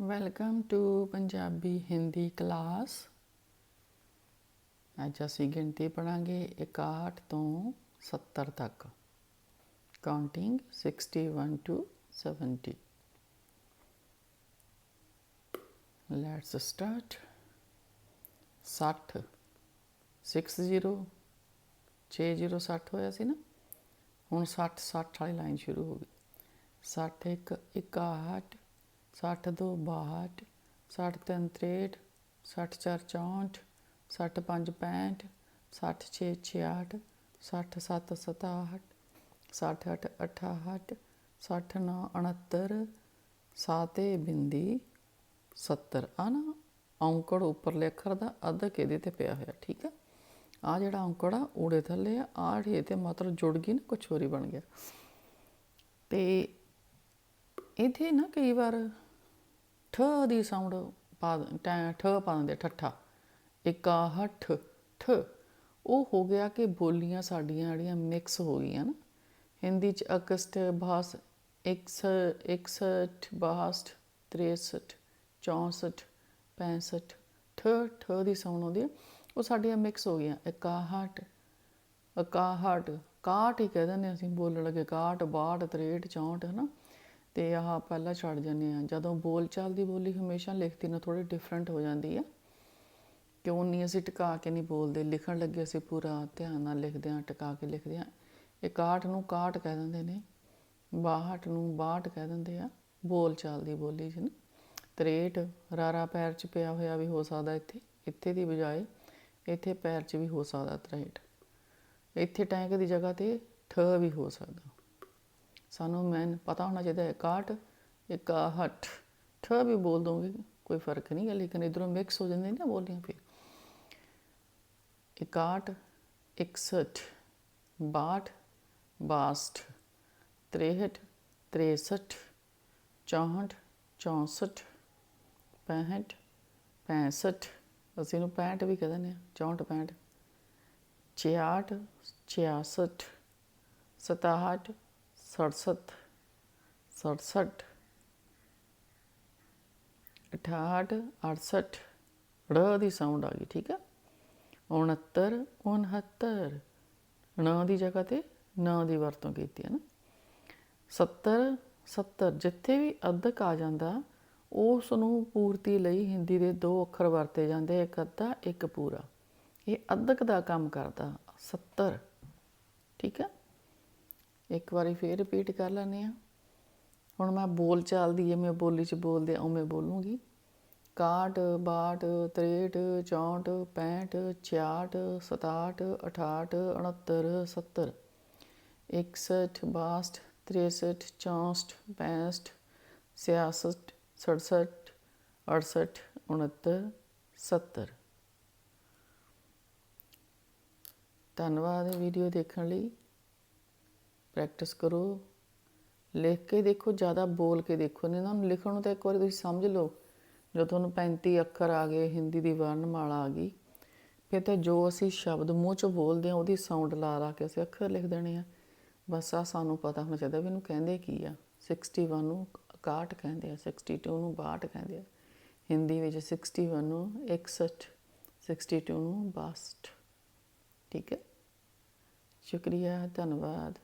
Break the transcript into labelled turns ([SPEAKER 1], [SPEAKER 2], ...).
[SPEAKER 1] Welcome to Punjabi Hindi class ਅੱਜ ਅਸੀਂ ਗਿਣਤੀ ਪੜਾਂਗੇ 61 ਤੋਂ 70 ਤੱਕ। ਕਾਊਂਟਿੰਗ 61 ਟੂ 70 ਲੈਟਸ ਸਟਾਰਟ 60 60 60 60 ਹੋਇਆ ਸੀ ਨਾ। ਹੁਣ 60 60 ਵਾਲੀ ਲਾਈਨ ਸ਼ੁਰੂ ਹੋ ਗਈ। 60 ਇੱਕ 61 60 ਦੋ 62 60 ਤਿੰਨ 63 60 ਚਾਰ 64 60 ਪੰਜ 65 60 ਛੇ 66 60 ਸੱਤ 67 60 ਅੱਠ 68 60 ਨੌ 69 ਸਾਤੇ ਬਿੰਦੀ 70 ਆ ਨਾ ਔਂਕੜ ਉੱਪਰਲੇ ਅੱਖਰ ਦਾ ਅੱਧਕ ਇਹਦੇ ਤੇ ਪਿਆ ਹੋਇਆ, ਠੀਕ ਆ? ਆ ਜਿਹੜਾ ਔਂਕੜ ਆ, ਊੜੇ ਥੱਲੇ ਆ ਆਹ ਇਹ ਤੇ ਮਤਲਬ ਜੁੜ ਗਈ ਨਾ, ਕੁਛ ਹੋਰ ਹੀ ਬਣ ਗਿਆ। ਤੇ ਇੱਥੇ ਨਾ ਕਈ ਵਾਰ ਠ ਦੀ ਸਾਊਂਡ ਪਾ ਟੈ, ਠ ਪਾ ਦਿੰਦੇ ਠੱਠਾ ਇਕਾਹਠ ਠ। ਉਹ ਹੋ ਗਿਆ ਕਿ ਬੋਲੀਆਂ ਸਾਡੀਆਂ ਜਿਹੜੀਆਂ ਮਿਕਸ ਹੋ ਗਈਆਂ ਨਾ। ਹਿੰਦੀ ਚ ਅਕਸਟ ਭਾਸ 61 61 62 63 64 65 ਠ ਠ ਦੀ ਸਾਊਂਡ ਆਉਂਦੀ ਹੈ ਉਹ ਸਾਡੀਆਂ ਮਿਕਸ ਹੋ ਗਈਆਂ। ਇਕਾਹਠ ਇਕਾਹਠ ਕਾਹਠ ਹੀ ਕਹਿ ਦਿੰਦੇ ਅਸੀਂ, ਬੋਲਣ ਲੱਗੇ ਕਾਹਠ 62 63 64 ਨਾ ਤੇ ਆਹ ਪਹਿਲਾਂ ਛੱਡ ਜਾਂਦੇ ਆ ਜਦੋਂ ਬੋਲ ਚਾਲ ਦੀ ਬੋਲੀ ਹਮੇਸ਼ਾ ਲਿਖਤੀ ਨਾਲ ਥੋੜੀ ਡਿਫਰੈਂਟ ਹੋ ਜਾਂਦੀ ਆ ਕਿਉਂ ਨਹੀਂ ਅਸੀਂ ਟਿਕਾ ਕੇ ਨਹੀਂ ਬੋਲਦੇ? ਲਿਖਣ ਲੱਗੇ ਅਸੀਂ ਪੂਰਾ ਧਿਆਨ ਨਾਲ ਲਿਖਦੇ ਆ ਟਿਕਾ ਕੇ ਲਿਖਦੇ ਆ ਇਕਾਹਠ ਨੂੰ ਕਾਹਠ ਕਹਿ ਦਿੰਦੇ ਨੇ 62 ਨੂੰ 62 ਕਹਿ ਦਿੰਦੇ ਆ, ਬੋਲ ਚਾਲ ਦੀ ਬੋਲੀ ਚ ਨਾ 63 ਰਾਰਾ ਪੈਰ ਚ ਪਿਆ ਹੋਇਆ ਵੀ ਹੋ ਸਕਦਾ ਇੱਥੇ ਇੱਥੇ ਦੀ ਬਜਾਏ ਇੱਥੇ ਪੈਰ ਚ ਵੀ ਹੋ ਸਕਦਾ 63 ਇੱਥੇ ਟੈਂਕ ਦੀ ਜਗ੍ਹਾ ਤੇ ਠ ਵੀ ਹੋ ਸਕਦਾ। ਸਾਨੂੰ ਮੈਨ ਪਤਾ ਹੋਣਾ ਚਾਹੀਦਾ ਹੈ 61 61 ਠ ਵੀ ਬੋਲ ਦੋਗੇ ਕੋਈ ਫ਼ਰਕ ਨਹੀਂ ਹੈ ਲੇਕਿਨ ਇਧਰੋਂ ਮਿਕਸ ਹੋ ਜਾਂਦੇ ਨੇ ਨਾ ਬੋਲੀਆਂ ਫਿਰ। 61 61 62 62 63 63 64 64 65 65 ਅਸੀਂ ਨੂੰ 65 ਵੀ ਕਹਿ ਦਿੰਦੇ ਆ 64 65 66 66 67 67 68 68 ੜ ਦੀ ਸਾਊਂਡ ਆ ਗਈ, ਠੀਕ ਹੈ 69 69 ਣ ਦੀ ਜਗ੍ਹਾ ਤੇ ਨ ਦੀ ਵਰਤੋਂ ਕੀਤੀ ਹੈ ਨਾ। 70 70 ਜਿੱਥੇ ਵੀ ਅੱਧਕ ਆ ਜਾਂਦਾ ਉਸ ਨੂੰ ਪੂਰਤੀ ਲਈ ਹਿੰਦੀ ਦੇ ਦੋ ਅੱਖਰ ਵਰਤੇ ਜਾਂਦੇ, ਇੱਕ ਅੱਧਾ, ਇੱਕ ਪੂਰਾ। ਇਹ ਅੱਧਕ ਦਾ ਕੰਮ ਕਰਦਾ 70 ਠੀਕ ਹੈ ਇੱਕ ਵਾਰੀ ਫੇਰ ਰਿਪੀਟ ਕਰ ਲੈਂਦੇ ਆ ਹੁਣ ਮੈਂ ਬੋਲ ਚਾਲਦੀ ਜਿਵੇਂ ਬੋਲੀ ਚ ਬੋਲਦੇ ਉਵੇਂ ਬੋਲੂੰਗੀ। 61 62 63 64 65 66 67 68 69 70 61 62 63 64 65 66 67 68 69 70 ਧੰਨਵਾਦ ਵੀਡੀਓ ਦੇਖਣ ਲਈ। ਪ੍ਰੈਕਟਿਸ ਕਰੋ। ਲਿਖ ਕੇ ਦੇਖੋ, ਜ਼ਿਆਦਾ ਬੋਲ ਕੇ ਦੇਖੋ। ਨਹੀਂ ਨਾ ਲਿਖਣ ਨੂੰ ਤਾਂ ਇੱਕ ਵਾਰੀ ਤੁਸੀਂ ਸਮਝ ਲਓ। ਜਦੋਂ ਤੁਹਾਨੂੰ 35 ਅੱਖਰ ਆ ਗਏ, ਹਿੰਦੀ ਦੀ ਵਰਣਮਾਲਾ ਆ ਗਈ, ਫਿਰ ਤਾਂ ਜੋ ਅਸੀਂ ਸ਼ਬਦ ਮੂੰਹ 'ਚੋਂ ਬੋਲਦੇ ਆ ਉਹਦੀ ਸਾਊਂਡ ਲਾ ਲਾ ਕੇ ਅਸੀਂ ਅੱਖਰ ਲਿਖ ਦੇਣੇ ਆ। ਬਸ ਆ ਸਾਨੂੰ ਪਤਾ ਹੋਣਾ ਚਾਹੀਦਾ ਵੀ ਇਹਨੂੰ ਕਹਿੰਦੇ ਕੀ ਆ। 61 ਨੂੰ 61 ਕਹਿੰਦੇ ਆ 62 ਨੂੰ 62 ਕਹਿੰਦੇ ਆ। ਹਿੰਦੀ ਵਿੱਚ 61 ਨੂੰ 61 62 ਨੂੰ 62 ਠੀਕ ਹੈ। ਸ਼ੁਕਰੀਆ, ਧੰਨਵਾਦ।